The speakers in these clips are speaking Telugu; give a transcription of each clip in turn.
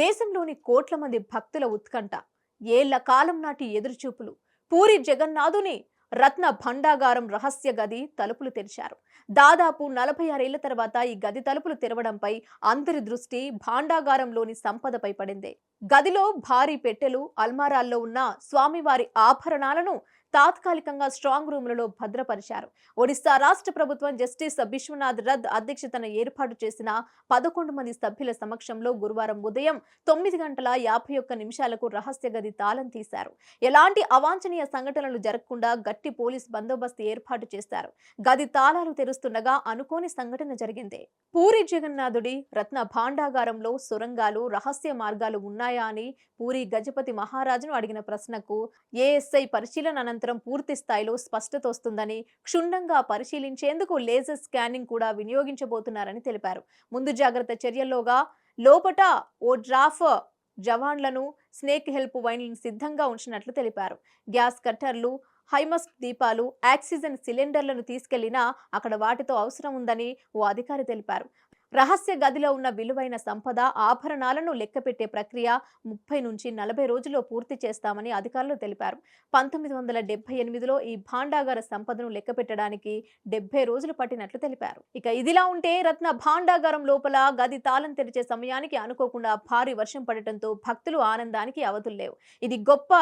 దేశంలోని కోట్ల మంది భక్తుల ఉత్కంఠ ఏళ్ళ కాలం నాటి ఎదురుచూపులు పూరి జగన్నాథుని రత్న భండాగారం రహస్య గది తలుపులు తెరిచారు. దాదాపు నలభై ఆరేళ్ళ తర్వాత ఈ గది తలుపులు తెరవడంపై అందరి దృష్టి భాండాగారంలోని సంపదపై పడింది. గదిలో భారీ పెట్టెలు అల్మారాల్లో ఉన్న స్వామివారి ఆభరణాలను తాత్కాలికంగా స్ట్రాంగ్ రూములలో భద్రపరిచారు. ఒడిశా రాష్ట్ర ప్రభుత్వం జస్టిస్ బిశ్వనాథ్ రద్ అధ్యక్షతన ఏర్పాటు చేసిన పదకొండు మంది సభ్యుల సమక్షంలో గురువారం ఉదయం తొమ్మిది గంటల యాభై ఒక్క నిమిషాలకు రహస్య గది తాళం తీశారు. ఎలాంటి అవాంఛనీయ సంఘటనలు జరగకుండా గట్టి పోలీస్ బందోబస్తు ఏర్పాటు చేశారు. గది తాళాలు తెరుస్తుండగా అనుకోని సంఘటన జరిగింది. పూరి జగన్నాథుడి రత్న భాండాగారంలో సొరంగాలు రహస్య మార్గాలు ఉన్నాయా అని పూరి గజపతి మహారాజును అడిగిన ప్రశ్నకు ఏఎస్ఐ పరిశీలన అనంతరం పూర్తి స్థాయిలో స్పష్టత వస్తుందని క్షుణ్ణంగా పరిశీలించేందుకు లేజర్ స్కానింగ్ కూడా వినియోగించబోతున్నారని తెలిపారు. ముందు జాగ్రత్త చర్యల్లోగా లోపట ఓ డ్రాఫ్ జవాన్లను స్నేక్ హెల్ప్ వైన్లను సిద్ధంగా ఉంచినట్లు తెలిపారు. గ్యాస్ కట్టర్లు హైమస్క్ దీపాలు ఆక్సిజన్ సిలిండర్లను తీసుకెళ్ళినా అక్కడ వాటితో అవసరం ఉందని ఓ అధికారి తెలిపారు. రహస్య గదిలో ఉన్న విలువైన సంపద ఆభరణాలను లెక్కపెట్టే ప్రక్రియ ముప్పై నుంచి నలభై రోజుల్లో పూర్తి చేస్తామని అధికారులు తెలిపారు. పంతొమ్మిది వందల డెబ్బై ఎనిమిదిలో ఈ భాండాగార సంపదను లెక్కపెట్టడానికి డెబ్బై రోజులు పట్టినట్లు తెలిపారు. ఇక ఇదిలా ఉంటే రత్న భాండాగారం లోపల గది తాళం తెరిచే సమయానికి అనుకోకుండా భారీ వర్షం పడటంతో భక్తులు ఆనందానికి అవధుల్లేవు ఇది గొప్ప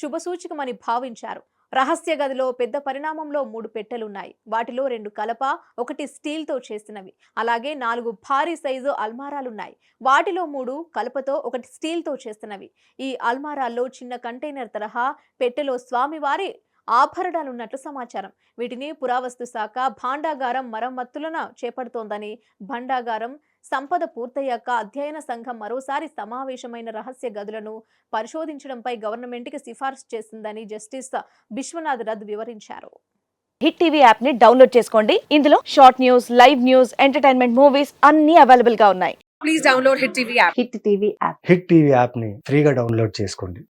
శుభసూచకమని భావించారు. రహస్య గదిలో పెద్ద పరిణామంలో మూడు పెట్టెలున్నాయి. వాటిలో రెండు కలప ఒకటి స్టీల్తో చేసినవి. అలాగే నాలుగు భారీ సైజు అల్మారాలున్నాయి. వాటిలో మూడు కలపతో ఒకటి స్టీల్తో చేసినవి. ఈ అల్మారాల్లో చిన్న కంటైనర్ తరహా పెట్టెలో స్వామివారి ఆభరణాలు ఉన్నట్లు సమాచారం. వీటిని పురావస్తు శాఖ భాండాగారం మరమ్మత్తులను చేపడుతోందని భండాగారం సంపద పూర్తయ్యాక అధ్యయన సంఘం మరోసారి సమావేశమైన రహస్య గదులను పరిశోధించడంపై గవర్నమెంట్కి సిఫార్సు చేసిందని జస్టిస్ బిశ్వనాథ్ రథ్ వివరించారు. హిట్ టీవీ యాప్ని డౌన్లోడ్ చేసుకోండి. ఇందులో short news live news entertainment movies అన్ని అవైలబుల్గా ఉన్నాయి. please download Hit TV app. Hit TV app. Hit TV యాప్ని ఫ్రీగా డౌన్లోడ్ చేసుకోండి.